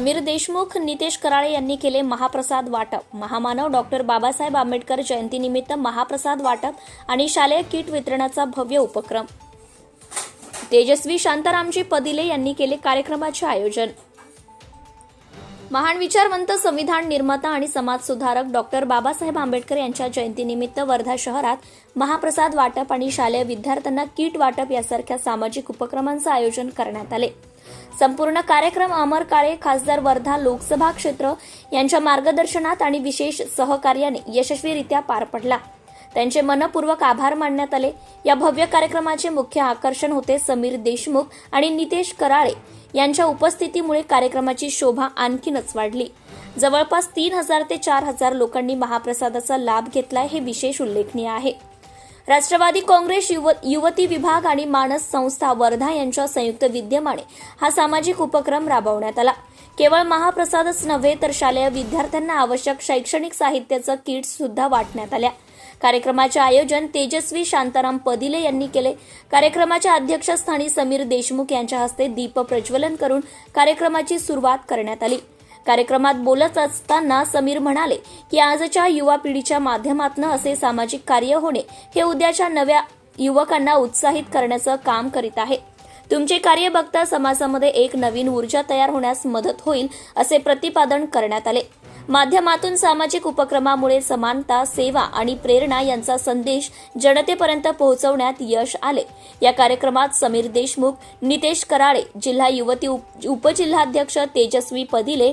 समीर देशमुख नितेश कराळे यांनी केले महाप्रसाद वाटप. महामानव डॉक्टर बाबासाहेब आंबेडकर जयंतीनिमित्त महाप्रसाद वाटप आणि शालेय किट वितरणाचा भव्य उपक्रम. तेजस्वी शांतारामजी पदिले यांनी केले कार्यक्रमाचे आयोजन. महान विचारवंत संविधान निर्माता आणि समाजसुधारक डॉक्टर बाबासाहेब आंबेडकर यांच्या जयंतीनिमित्त वर्धा शहरात महाप्रसाद वाटप आणि शालेय विद्यार्थ्यांना किट वाटप यासारख्या सामाजिक उपक्रमांचं आयोजन करण्यात आले. संपूर्ण कार्यक्रम अमर काळे खासदार वर्धा लोकसभा क्षेत्र यांच्या मार्गदर्शनात आणि विशेष सहकार्याने यशस्वीरित्या पार पडला. त्यांचे मनपूर्वक आभार मानण्यात आले. या भव्य कार्यक्रमाचे मुख्य आकर्षण होते समीर देशमुख आणि नितेश कराळे. यांच्या उपस्थितीमुळे कार्यक्रमाची शोभा आणखीनच वाढली. जवळपास तीन हजार ते चार हजार लोकांनी महाप्रसादाचा लाभ घेतला हे विशेष उल्लेखनीय आहे. राष्ट्रवादी काँग्रेस युव युवती विभाग आणि मानस संस्था वर्धा यांच्या संयुक्त विद्यमाने हा सामाजिक उपक्रम राबवण्यात आला. केवळ महाप्रसादच नव्हे तर शालेय विद्यार्थ्यांना आवश्यक शैक्षणिक साहित्याचं किट सुद्धा वाटण्यात आल्या. कार्यक्रमाचे आयोजन तेजस्वी शांताराम पदिले यांनी केले. कार्यक्रमाच्या अध्यक्षस्थानी समीर देशमुख यांच्या हस्ते दीप प्रज्वलन करून कार्यक्रमाची सुरुवात करण्यात आली. कार्यक्रमात बोलत असताना समीर म्हणाले की आजच्या युवा पिढीच्या माध्यमातून असे सामाजिक कार्य होणे हे उद्याच्या नव्या युवकांना उत्साहित करण्याचं काम करीत आहे. तुमचे कार्य बघता समाजामध्ये एक नवीन ऊर्जा तयार होण्यास मदत होईल असे प्रतिपादन करण्यात आले. माध्यमातून सामाजिक उपक्रमामुळे समानता सेवा आणि प्रेरणा यांचा संदेश जनतेपर्यंत पोहोचवण्यात यश आले. या कार्यक्रमात समीर देशमुख नितेश कराळे जिल्हा युवती उप- उपजिल्हाध्यक्ष तेजस्वी पदिले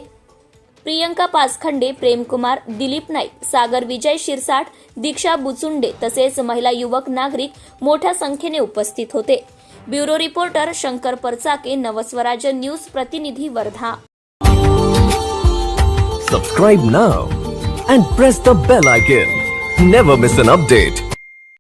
प्रियंका पाचखंडे प्रेमकुमार दिलीप नाईक सागर विजय शिरसाट दीक्षा बुचुंडे तसेच महिला युवक नागरिक मोठ्या संख्येने उपस्थित होते. Bureau reporter Shankar Parchake Navswarajya news प्रतिनिधी Wardha. Subscribe now and press the bell icon never miss an update